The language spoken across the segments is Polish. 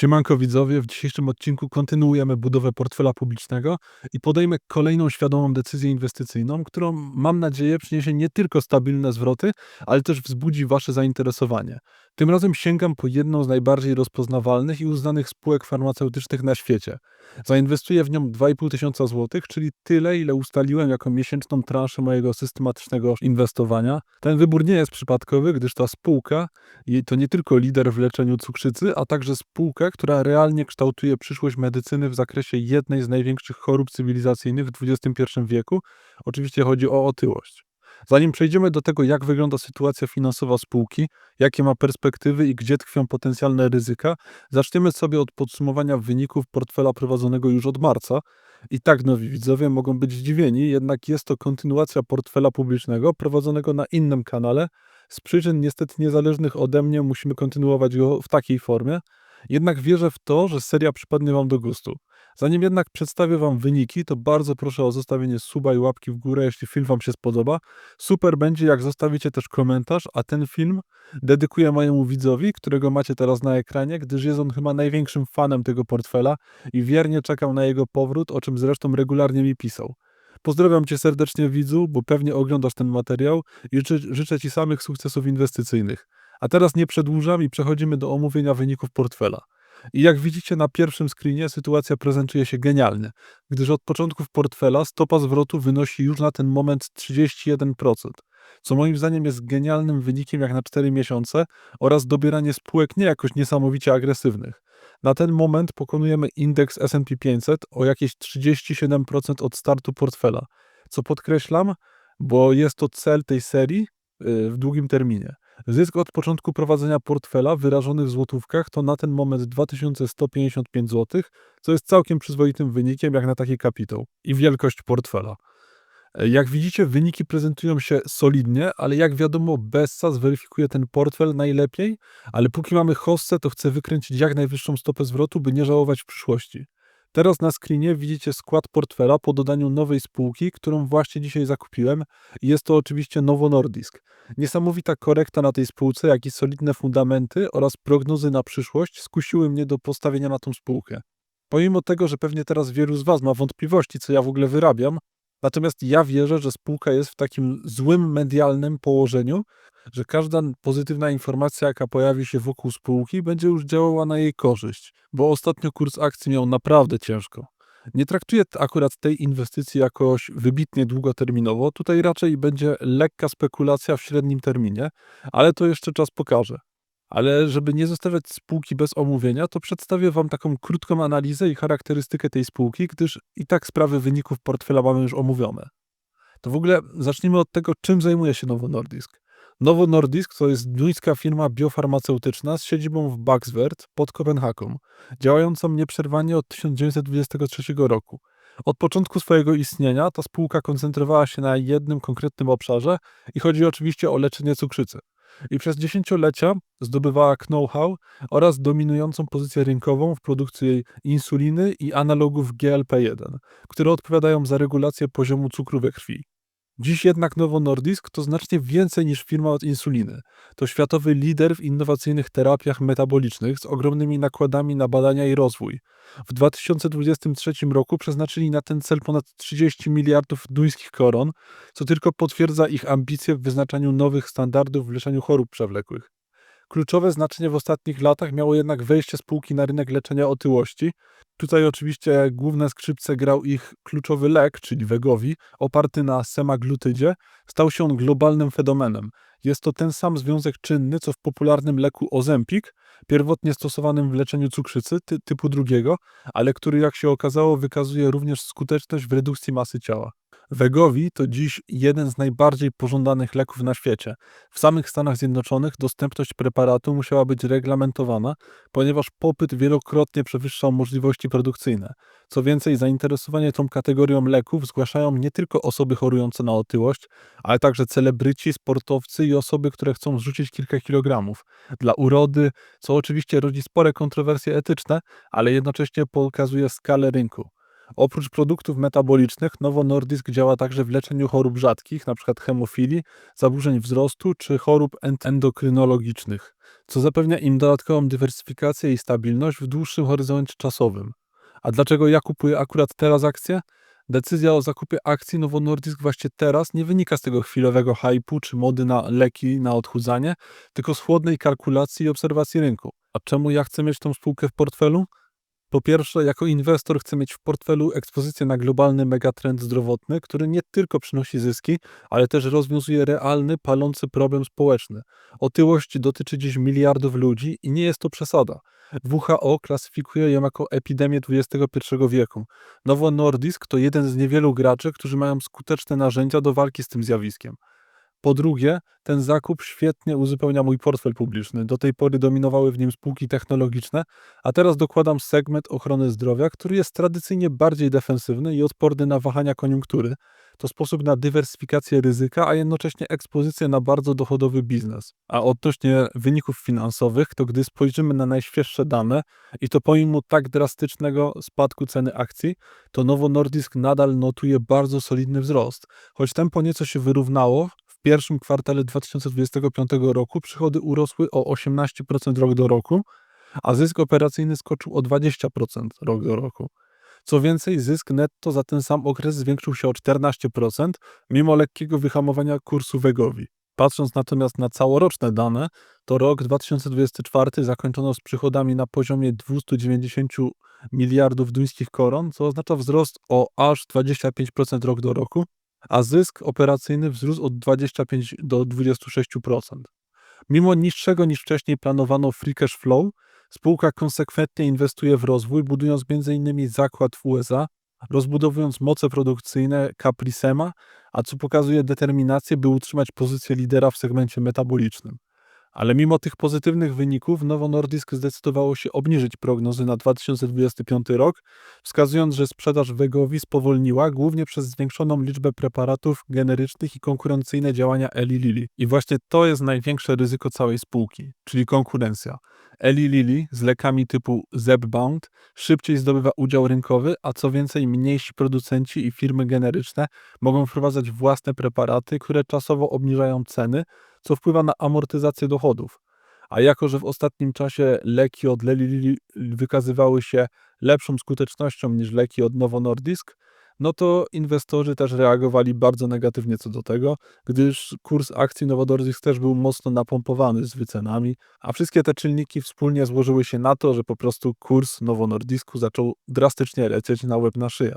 Siemanko widzowie, w dzisiejszym odcinku kontynuujemy budowę portfela publicznego i podejmę kolejną świadomą decyzję inwestycyjną, którą mam nadzieję przyniesie nie tylko stabilne zwroty, ale też wzbudzi Wasze zainteresowanie. Tym razem sięgam po jedną z najbardziej rozpoznawalnych i uznanych spółek farmaceutycznych na świecie. Zainwestuję w nią 2,5 tysiąca złotych, czyli tyle, ile ustaliłem jako miesięczną transzę mojego systematycznego inwestowania. Ten wybór nie jest przypadkowy, gdyż ta spółka to nie tylko lider w leczeniu cukrzycy, a także spółka, która realnie kształtuje przyszłość medycyny w zakresie jednej z największych chorób cywilizacyjnych w XXI wieku. Oczywiście chodzi o otyłość. Zanim przejdziemy do tego, jak wygląda sytuacja finansowa spółki, jakie ma perspektywy i gdzie tkwią potencjalne ryzyka, zaczniemy sobie od podsumowania wyników portfela prowadzonego już od marca. I tak nowi widzowie mogą być zdziwieni, jednak jest to kontynuacja portfela publicznego prowadzonego na innym kanale. Z przyczyn niestety niezależnych ode mnie musimy kontynuować go w takiej formie. Jednak wierzę w to, że seria przypadnie Wam do gustu. Zanim jednak przedstawię Wam wyniki, to bardzo proszę o zostawienie suba i łapki w górę, jeśli film Wam się spodoba. Super będzie, jak zostawicie też komentarz, a ten film dedykuję mojemu widzowi, którego macie teraz na ekranie, gdyż jest on chyba największym fanem tego portfela i wiernie czekał na jego powrót, o czym zresztą regularnie mi pisał. Pozdrawiam Cię serdecznie widzu, bo pewnie oglądasz ten materiał i życzę, Ci samych sukcesów inwestycyjnych. A teraz nie przedłużam i przechodzimy do omówienia wyników portfela. I jak widzicie na pierwszym screenie, sytuacja prezentuje się genialnie, gdyż od początków portfela stopa zwrotu wynosi już na ten moment 31%, co moim zdaniem jest genialnym wynikiem jak na 4 miesiące oraz dobieranie spółek nie jakoś niesamowicie agresywnych. Na ten moment pokonujemy indeks S&P 500 o jakieś 37% od startu portfela, co podkreślam, bo jest to cel tej serii yy, w długim terminie. Zysk od początku prowadzenia portfela wyrażony w złotówkach to na ten moment 2155 zł, co jest całkiem przyzwoitym wynikiem jak na taki kapitał i wielkość portfela. Jak widzicie, wyniki prezentują się solidnie, ale jak wiadomo, Bessa zweryfikuje ten portfel najlepiej, ale póki mamy hossę, to chcę wykręcić jak najwyższą stopę zwrotu, by nie żałować w przyszłości. Teraz na screenie widzicie skład portfela po dodaniu nowej spółki, którą właśnie dzisiaj zakupiłem jest to oczywiście Novo Nordisk. Niesamowita korekta na tej spółce, jak i solidne fundamenty oraz prognozy na przyszłość skusiły mnie do postawienia na tą spółkę. Pomimo tego, że pewnie teraz wielu z Was ma wątpliwości, co ja w ogóle wyrabiam, natomiast ja wierzę, że spółka jest w takim złym medialnym położeniu, że każda pozytywna informacja, jaka pojawi się wokół spółki, będzie już działała na jej korzyść, bo ostatnio kurs akcji miał naprawdę ciężko. Nie traktuję akurat tej inwestycji jakoś wybitnie długoterminowo. Tutaj raczej będzie lekka spekulacja w średnim terminie, ale to jeszcze czas pokaże. Ale żeby nie zostawiać spółki bez omówienia, to przedstawię Wam taką krótką analizę i charakterystykę tej spółki, gdyż i tak sprawy wyników portfela mamy już omówione. To w ogóle zacznijmy od tego, czym zajmuje się Novo Nordisk. Novo Nordisk to jest duńska firma biofarmaceutyczna z siedzibą w Baksverd pod Kopenhagą, działającą nieprzerwanie od 1923 roku. Od początku swojego istnienia ta spółka koncentrowała się na jednym konkretnym obszarze i chodzi oczywiście o leczenie cukrzycy. I przez dziesięciolecia zdobywała know-how oraz dominującą pozycję rynkową w produkcji insuliny i analogów GLP-1, które odpowiadają za regulację poziomu cukru we krwi. Dziś jednak Novo Nordisk to znacznie więcej niż firma od insuliny. To światowy lider w innowacyjnych terapiach metabolicznych z ogromnymi nakładami na badania i rozwój. W 2023 roku przeznaczyli na ten cel ponad 30 miliardów duńskich koron, co tylko potwierdza ich ambicje w wyznaczaniu nowych standardów w leczeniu chorób przewlekłych. Kluczowe znaczenie w ostatnich latach miało jednak wejście spółki na rynek leczenia otyłości. Tutaj oczywiście główne skrzypce grał ich kluczowy lek, czyli Wegowi, oparty na semaglutydzie. Stał się on globalnym fenomenem. Jest to ten sam związek czynny, co w popularnym leku Ozempik, pierwotnie stosowanym w leczeniu cukrzycy ty typu drugiego, ale który jak się okazało wykazuje również skuteczność w redukcji masy ciała. Wegowi to dziś jeden z najbardziej pożądanych leków na świecie. W samych Stanach Zjednoczonych dostępność preparatu musiała być reglamentowana, ponieważ popyt wielokrotnie przewyższał możliwości produkcyjne. Co więcej, zainteresowanie tą kategorią leków zgłaszają nie tylko osoby chorujące na otyłość, ale także celebryci, sportowcy i osoby, które chcą zrzucić kilka kilogramów. Dla urody, co oczywiście rodzi spore kontrowersje etyczne, ale jednocześnie pokazuje skalę rynku. Oprócz produktów metabolicznych, Novo Nordisk działa także w leczeniu chorób rzadkich, np. hemofilii, zaburzeń wzrostu czy chorób endokrynologicznych. co zapewnia im dodatkową dywersyfikację i stabilność w dłuższym horyzoncie czasowym. A dlaczego ja kupuję akurat teraz akcje? Decyzja o zakupie akcji Novo Nordisk właśnie teraz nie wynika z tego chwilowego hypu czy mody na leki na odchudzanie, tylko z chłodnej kalkulacji i obserwacji rynku. A czemu ja chcę mieć tą spółkę w portfelu? Po pierwsze, jako inwestor chcę mieć w portfelu ekspozycję na globalny megatrend zdrowotny, który nie tylko przynosi zyski, ale też rozwiązuje realny, palący problem społeczny. Otyłość dotyczy dziś miliardów ludzi i nie jest to przesada. WHO klasyfikuje ją jako epidemię XXI wieku. Novo Nordisk to jeden z niewielu graczy, którzy mają skuteczne narzędzia do walki z tym zjawiskiem. Po drugie, ten zakup świetnie uzupełnia mój portfel publiczny. Do tej pory dominowały w nim spółki technologiczne, a teraz dokładam segment ochrony zdrowia, który jest tradycyjnie bardziej defensywny i odporny na wahania koniunktury. To sposób na dywersyfikację ryzyka, a jednocześnie ekspozycję na bardzo dochodowy biznes. A odnośnie wyników finansowych, to gdy spojrzymy na najświeższe dane i to pomimo tak drastycznego spadku ceny akcji, to Novo Nordisk nadal notuje bardzo solidny wzrost. Choć tempo nieco się wyrównało, w pierwszym kwartale 2025 roku przychody urosły o 18% rok do roku, a zysk operacyjny skoczył o 20% rok do roku. Co więcej, zysk netto za ten sam okres zwiększył się o 14%, mimo lekkiego wyhamowania kursu Wegowi. Patrząc natomiast na całoroczne dane, to rok 2024 zakończono z przychodami na poziomie 290 miliardów duńskich koron, co oznacza wzrost o aż 25% rok do roku, a zysk operacyjny wzrósł od 25 do 26%. Mimo niższego niż wcześniej planowano free cash flow, spółka konsekwentnie inwestuje w rozwój, budując m.in. zakład w USA, rozbudowując moce produkcyjne Caprisema, a co pokazuje determinację, by utrzymać pozycję lidera w segmencie metabolicznym. Ale mimo tych pozytywnych wyników, Novo Nordisk zdecydowało się obniżyć prognozy na 2025 rok, wskazując, że sprzedaż Wegowi spowolniła głównie przez zwiększoną liczbę preparatów generycznych i konkurencyjne działania Eli Lilly. I właśnie to jest największe ryzyko całej spółki, czyli konkurencja. Eli Lilly z lekami typu Zepbound szybciej zdobywa udział rynkowy, a co więcej mniejsi producenci i firmy generyczne mogą wprowadzać własne preparaty, które czasowo obniżają ceny, co wpływa na amortyzację dochodów. A jako, że w ostatnim czasie leki od Eli Lilly wykazywały się lepszą skutecznością niż leki od Novo Nordisk, no to inwestorzy też reagowali bardzo negatywnie co do tego, gdyż kurs akcji Nordisk też był mocno napompowany z wycenami, a wszystkie te czynniki wspólnie złożyły się na to, że po prostu kurs Novo Nordisku zaczął drastycznie lecieć na łeb na szyję.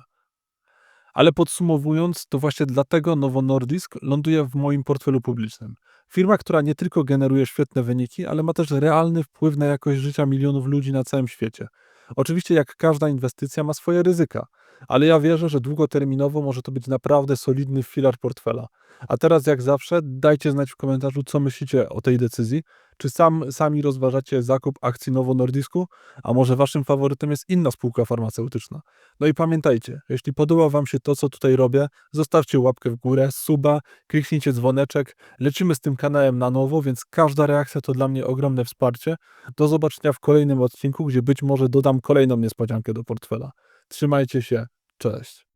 Ale podsumowując, to właśnie dlatego Novo Nordisk ląduje w moim portfelu publicznym. Firma, która nie tylko generuje świetne wyniki, ale ma też realny wpływ na jakość życia milionów ludzi na całym świecie. Oczywiście, jak każda inwestycja, ma swoje ryzyka, ale ja wierzę, że długoterminowo może to być naprawdę solidny filar portfela. A teraz, jak zawsze, dajcie znać w komentarzu, co myślicie o tej decyzji. Czy sam, sami rozważacie zakup akcji Novo Nordisku, a może waszym faworytem jest inna spółka farmaceutyczna? No i pamiętajcie, jeśli podoba wam się to, co tutaj robię, zostawcie łapkę w górę, suba, kliknijcie dzwoneczek. Lecimy z tym kanałem na nowo, więc każda reakcja to dla mnie ogromne wsparcie. Do zobaczenia w kolejnym odcinku, gdzie być może dodam kolejną niespodziankę do portfela. Trzymajcie się, cześć.